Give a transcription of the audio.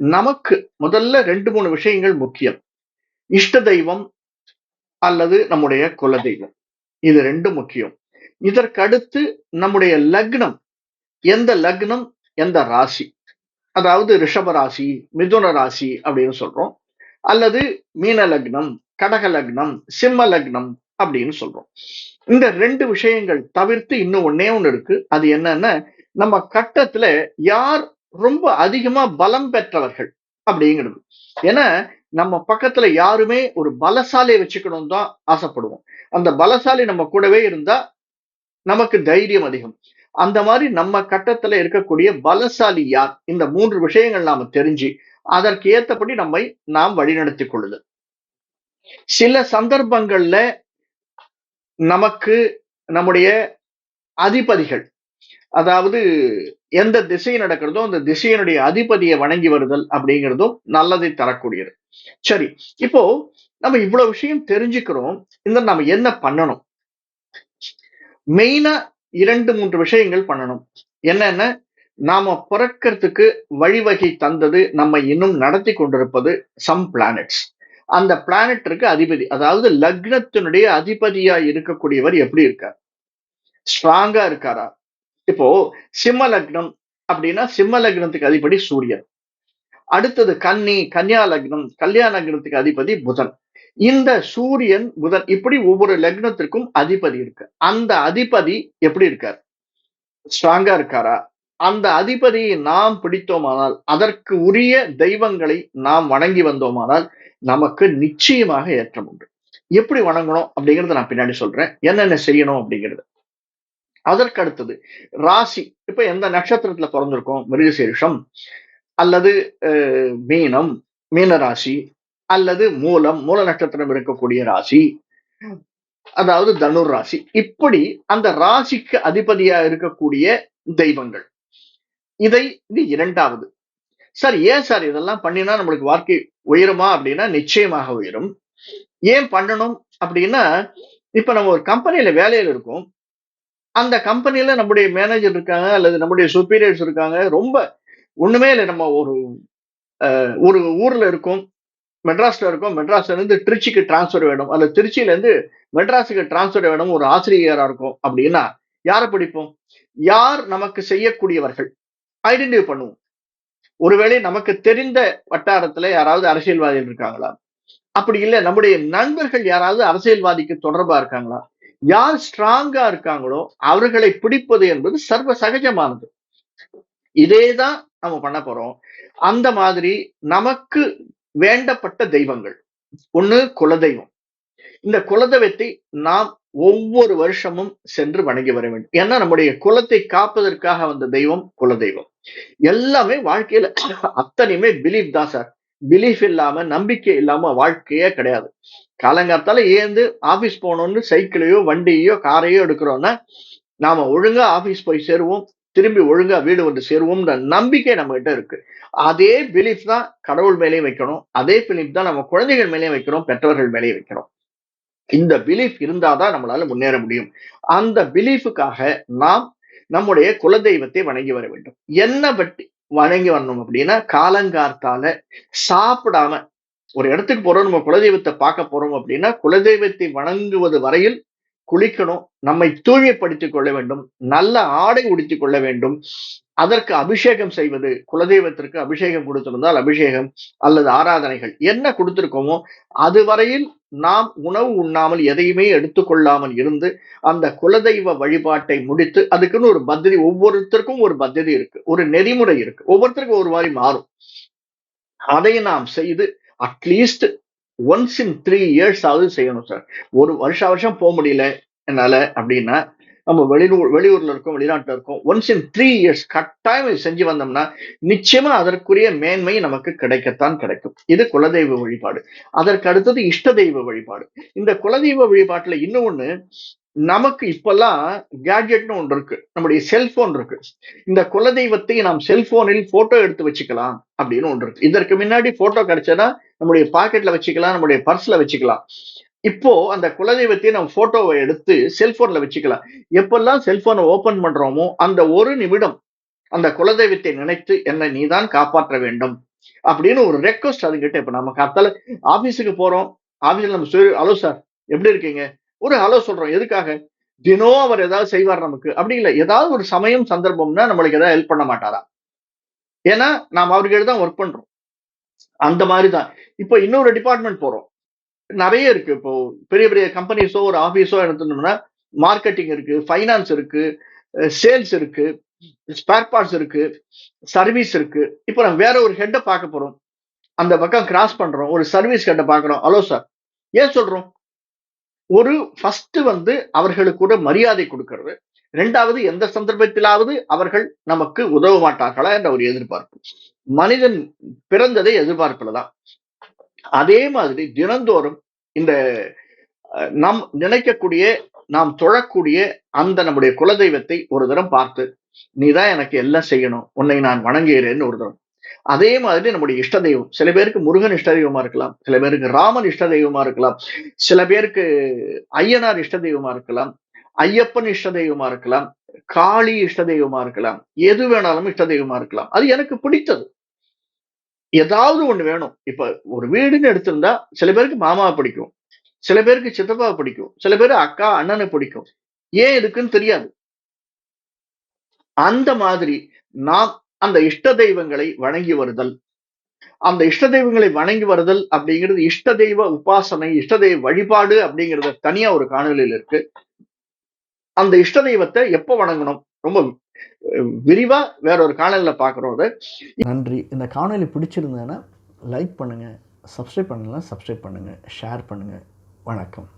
நமக்கு முதல்ல ரெண்டு மூணு விஷயங்கள் முக்கியம். இஷ்ட தெய்வம் அல்லது நம்முடைய குல தெய்வம். இது ரெண்டும் முக்கியம். இதற்கடுத்து நம்முடைய லக்னம். எந்த லக்னம்? எந்த ராசி? அதாவது ரிஷப ராசி மிதுன ராசி அப்படின்னு சொல்றோம். அல்லது மீன லக்னம் கடக லக்னம் சிம்ம லக்னம் அப்படின்னு சொல்றோம். இந்த ரெண்டு விஷயங்கள் தவிர்த்து இன்னும் ஒன்னே ஒன்று இருக்கு. அது என்னன்னா நம்ம கட்டத்துல யார் ரொம்ப அதிகமா பலம் பெற்றவர்கள் அப்படிங்கிறது. ஏன்னா நம்ம பக்கத்துல யாருமே ஒரு பலசாலியை வச்சுக்கணும் தான் ஆசைப்படுவோம். அந்த பலசாலி நம்ம கூடவே இருந்தா நமக்கு தைரியம் அதிகம். அந்த மாதிரி நம்ம கட்டத்துல இருக்கக்கூடிய பலசாலி யார்? இந்த மூன்று விஷயங்கள் நாம தெரிஞ்சு அதற்கு ஏத்தபடி நம்மை நாம் வழிநடத்திக் கொள்ளுதல் சில சந்தர்ப்பங்கள்ல நமக்கு நம்முடைய அதிபதிகள் அதாவது எந்த திசை நடக்கிறதோ அந்த திசையினுடைய அதிபதியை வணங்கி வருதல் அப்படிங்கிறதும் நல்லதை தரக்கூடியது. சரி இப்போ நம்ம இவ்வளவு விஷயம் தெரிஞ்சுக்கிறோம். இந்த நம்ம என்ன பண்ணணும்? மெயினா இரண்டு மூன்று விஷயங்கள் பண்ணணும். என்னன்னா? நாம பிறக்கிறதுக்கு வழிவகை தந்தது நம்ம இன்னும் நடத்தி கொண்டிருப்பது சம் பிளானட்ஸ் அந்த பிளானட்டிற்கு அதிபதி அதாவது லக்னத்தினுடைய அதிபதியா இருக்கக்கூடியவர் எப்படி இருக்கார்? ஸ்ட்ராங்கா இருக்காரா? இப்போ சிம்ம லக்னம் அப்படின்னா சிம்ம லக்னத்துக்கு அதிபதி சூரியன். அடுத்தது கன்னி கன்னியா லக்னம் கல்யாண லக்னத்துக்கு அதிபதி புதன். இந்த சூரியன் புதன் இப்படி ஒவ்வொரு லக்னத்திற்கும் அதிபதி இருக்கு. அந்த அதிபதி எப்படி இருக்கார்? ஸ்ட்ராங்கா இருக்காரா? அந்த அதிபதியை நாம் பிடித்தோமானால் அதற்கு உரிய தெய்வங்களை நாம் வணங்கி வந்தோமானால் நமக்கு நிச்சயமாக ஏற்றம் உண்டு. எப்படி வணங்கணும் அப்படிங்கறத நான் பின்னாடி சொல்றேன். என்னென்ன செய்யணும் அப்படிங்கிறது. அதற்கு அடுத்தது ராசி. இப்ப எந்த நட்சத்திரத்துல பிறந்திருக்கோம்? மிருகசீரிஷம் அல்லது அஹ், மீனம் மீன ராசி அல்லது மூலம் மூல நட்சத்திரம் இருக்கக்கூடிய ராசி அதாவது தனுர் ராசி. இப்படி அந்த ராசிக்கு அதிபதியா இருக்கக்கூடிய தெய்வங்கள். இதை இது இரண்டாவது. சார் ஏன் சார் இதெல்லாம் பண்ணினா நம்மளுக்கு வாழ்க்கை உயருமா அப்படின்னா நிச்சயமாக உயரும். ஏன் பண்ணணும் அப்படின்னா இப்ப நம்ம ஒரு கம்பெனில வேலையில இருக்கோம். அந்த கம்பெனில நம்முடைய மேனேஜர் இருக்காங்க அல்லது நம்முடைய சுப்பீரியர்ஸ் இருக்காங்க. ரொம்ப ஒண்ணுமே இல்லை. நம்ம ஒரு அஹ், ஒரு ஊர்ல இருக்கும் மெட்ராஸ்ல இருக்கோம் மெட்ராஸ்ல இருந்து திருச்சிக்கு டிரான்ஸ்ஃபர் வேணும் அல்லது திருச்சியில இருந்து மெட்ராஸுக்கு டிரான்ஸ்ஃபர் வேணும் ஒரு ஆசிரியரா இருக்கும் அப்படின்னா யாரை பிடிப்போம்? யார் நமக்கு செய்யக்கூடியவர்கள்? ஐடென்டிஃபை பண்ணுவோம். ஒருவேளை நமக்கு தெரிந்த வட்டாரத்துல யாராவது அரசியல்வாதிகள் இருக்காங்களா? அப்படி இல்லை நம்முடைய நண்பர்கள் யாராவது அரசியல்வாதிக்கு தொடர்பா இருக்காங்களா? யார் ஸ்ட்ராங்கா இருக்காங்களோ அவர்களை பிடிப்பது என்பது சர்வ சகஜமானது. இதேதான் நம்ம பண்ண போறோம். அந்த மாதிரி நமக்கு வேண்டப்பட்ட தெய்வங்கள். ஒண்ணு குலதெய்வம். இந்த குலதெய்வத்தை நாம் ஒவ்வொரு வருஷமும் சென்று வணங்கி வர வேண்டும். ஏன்னா நம்முடைய குலத்தை காப்பதற்காக வந்த தெய்வம் குலதெய்வம். எல்லாமே வாழ்க்கையில அத்தனையுமே பிலீஃப் தான் சார். பிலீஃப் இல்லாம நம்பிக்கை இல்லாம வாழ்க்கையே கிடையாது. காலங்காத்தால ஏந்து ஆபீஸ் போகணும்னு சைக்கிளையோ வண்டியோ காரையோ எடுக்கிறோம்னா நாம ஒழுங்கா ஆபீஸ் போய் சேருவோம் திரும்பி ஒழுங்கா வீடு வந்து சேருவோம்ன்ற நம்பிக்கை நம்ம கிட்ட இருக்கு. அதே பிலீஃப் தான் கடவுள் மேலேயும் வைக்கணும். அதே பிலீஃப் தான் நம்ம குழந்தைகள் மேலேயும் வைக்கிறோம் பெற்றோர்கள் மேலேயும் வைக்கிறோம். இந்த பிலீஃப் இருந்தாதான் நம்மளால முன்னேற முடியும். அந்த பிலீஃபுக்காக நாம் நம்முடைய குலதெய்வத்தை வணங்கி வர வேண்டும். என்ன பற்றி வணங்கி வரணும். அப்படின்னா காலங்கார்த்தால சாப்பிடாம ஒரு இடத்துக்கு போறோம் நம்ம குலதெய்வத்தை பார்க்க போறோம் அப்படின்னா குலதெய்வத்தை வணங்குவது வரையில் குளிக்கணும். நம்மை தூய்மைப்படுத்திக் கொள்ள வேண்டும். நல்ல ஆடை உடுத்திக் கொள்ள வேண்டும். அதற்கு அபிஷேகம் செய்வது குலதெய்வத்திற்கு அபிஷேகம் கொடுத்திருந்தால் அபிஷேகம் அல்லது ஆராதனைகள் என்ன கொடுத்திருக்கோமோ அதுவரையில் நாம் உணவு உண்ணாமல் எதையுமே எடுத்துக்கொள்ளாமல் இருந்து அந்த குலதெய்வ வழிபாட்டை முடித்து அதுக்குன்னு ஒரு பத்திரி ஒவ்வொருத்தருக்கும் ஒரு பத்திரி இருக்கு ஒரு நெறிமுறை இருக்கு ஒவ்வொருத்தருக்கும் ஒரு மாதிரி மாறும். அதை நாம் செய்து at least once in three years ஆவது செய்யணும் சார். ஒரு வருஷ வருஷம் போக முடியல என்னால அப்படின்னா நம்ம வெளியூர் வெளியூர்ல இருக்கோம் வெளிநாட்டுல இருக்கோம் ஒன்ஸ் இன் த்ரீ இயர்ஸ் கட்டாயம் செஞ்சு வந்தோம்னா நிச்சயமா அதற்குரிய மேன்மை நமக்கு கிடைக்கத்தான் கிடைக்கும். இது குலதெய்வ வழிபாடு. அதற்கு அடுத்தது இஷ்ட தெய்வ வழிபாடு. இந்த குலதெய்வ வழிபாட்டுல இன்னொன்னு நமக்கு இப்பெல்லாம் கேட்ஜெட்னு ஒன்று இருக்கு. நம்முடைய செல்போன் இருக்கு. இந்த குலதெய்வத்தை நாம் செல்போனில் போட்டோ எடுத்து வச்சுக்கலாம் அப்படின்னு ஒன்று இருக்கு. இதற்கு முன்னாடி போட்டோ கிடைச்சதா நம்முடைய பாக்கெட்ல வச்சுக்கலாம் நம்முடைய பர்ஸ்ல வச்சுக்கலாம். இப்போ அந்த குலதெய்வத்தை நம்ம போட்டோவை எடுத்து செல்போன்ல வச்சுக்கலாம். எப்பெல்லாம் செல்போனை ஓபன் பண்றோமோ அந்த ஒரு நிமிடம் அந்த குலதெய்வத்தை நினைத்து என்னை நீதான் காப்பாற்ற வேண்டும் அப்படின்னு ஒரு ரெக்வஸ்ட் அதுகிட்ட இப்ப நம்ம கத்தால ஆபீஸுக்கு போறோம். ஆபீஸ்ல நம்ம சொல்லி ஹலோ சார் எப்படி இருக்கீங்க? ஒரு ஹலோ சொல்றோம். எதுக்காக? தினம் அவர் ஏதாவது செய்வார் நமக்கு. அப்படி இல்லை. ஏதாவது ஒரு சமயம் சந்தர்ப்பம்னா நம்மளுக்கு ஏதாவது ஹெல்ப் பண்ண மாட்டாரா? ஏன்னா நாம் அவர்கிட்ட தான் ஒர்க் பண்றோம். அந்த மாதிரி தான். இப்போ இன்னொரு டிபார்ட்மெண்ட் போறோம். நிறைய இருக்கு. இப்போ பெரிய பெரிய கம்பெனிஸோ ஒரு ஆபீஸோ எடுத்துட்டோம்னா மார்க்கெட்டிங் இருக்கு ஃபைனான்ஸ் இருக்கு சேல்ஸ் இருக்கு ஸ்பேர் பார்ட்ஸ் இருக்கு சர்வீஸ் இருக்கு. இப்போ நம்ம வேற ஒரு ஹெட்டை பார்க்க போறோம். அந்த பக்கம் கிராஸ் பண்றோம். ஒரு சர்வீஸ் ஹெட்டை பார்க்குறோம். ஹலோ சார் ஏன் சொல்றோம்? ஒரு ஃபர்ஸ்ட் வந்து அவர்களுக்கு கூட மரியாதை கொடுக்கறது. ரெண்டாவது எந்த சந்தர்ப்பத்திலாவது அவர்கள் நமக்கு உதவ மாட்டார்களா என்ற ஒரு எதிர்பார்ப்பு. மனிதன் பிறந்ததை எதிர்பார்ப்புல தான். அதே மாதிரி தினந்தோறும் இந்த நம் நாம் நினைக்கக்கூடிய நாம் தொழக்கூடிய அந்த நம்முடைய குலதெய்வத்தை ஒரு தரம் பார்த்து நீதான் எனக்கு எல்லாம் செய்யணும். உன்னை நான் வணங்குகிறேன்னு ஒரு தரம். அதே மாதிரி நம்முடைய இஷ்ட தெய்வம். சில பேருக்கு முருகன் இஷ்ட தெய்வமா இருக்கலாம். சில பேருக்கு ராமன் இஷ்ட தெய்வமா இருக்கலாம். சில பேருக்கு ஐயனார் இஷ்ட தெய்வமா இருக்கலாம். ஐயப்பன் இஷ்ட தெய்வமா இருக்கலாம். காளி இஷ்ட தெய்வமா இருக்கலாம். எது வேணாலும் இஷ்ட தெய்வமா இருக்கலாம். அது எனக்கு பிடித்தது. ஏதாவது ஒண்ணு வேணும். இப்ப ஒரு வீடுன்னு எடுத்திருந்தா சில பேருக்கு மாமாவை பிடிக்கும். சில பேருக்கு சித்தப்பாவை பிடிக்கும். சில பேர் அக்கா அண்ணனை பிடிக்கும். ஏன் இருக்குன்னு தெரியாது. அந்த மாதிரி நாம் அந்த இஷ்ட தெய்வங்களை வணங்கி வருதல். அந்த இஷ்ட தெய்வங்களை வணங்கி வருதல் அப்படிங்கிறது இஷ்ட தெய்வ உபாசனை இஷ்ட தெய்வ வழிபாடு அப்படிங்கறது தனியா ஒரு காணொலியில் இருக்கு. அந்த இஷ்ட தெய்வத்தை எப்ப வணங்கணும்? ரொம்ப விரிவா வேற ஒரு காணொலியில பார்க்குறோம் அதை. நன்றி. இந்த காணொளி பிடிச்சிருந்தேன்னா லைக் பண்ணுங்கள் சப்ஸ்கிரைப் பண்ணலாம் சப்ஸ்கிரைப் பண்ணுங்கள் ஷேர் பண்ணுங்கள் வணக்கம்.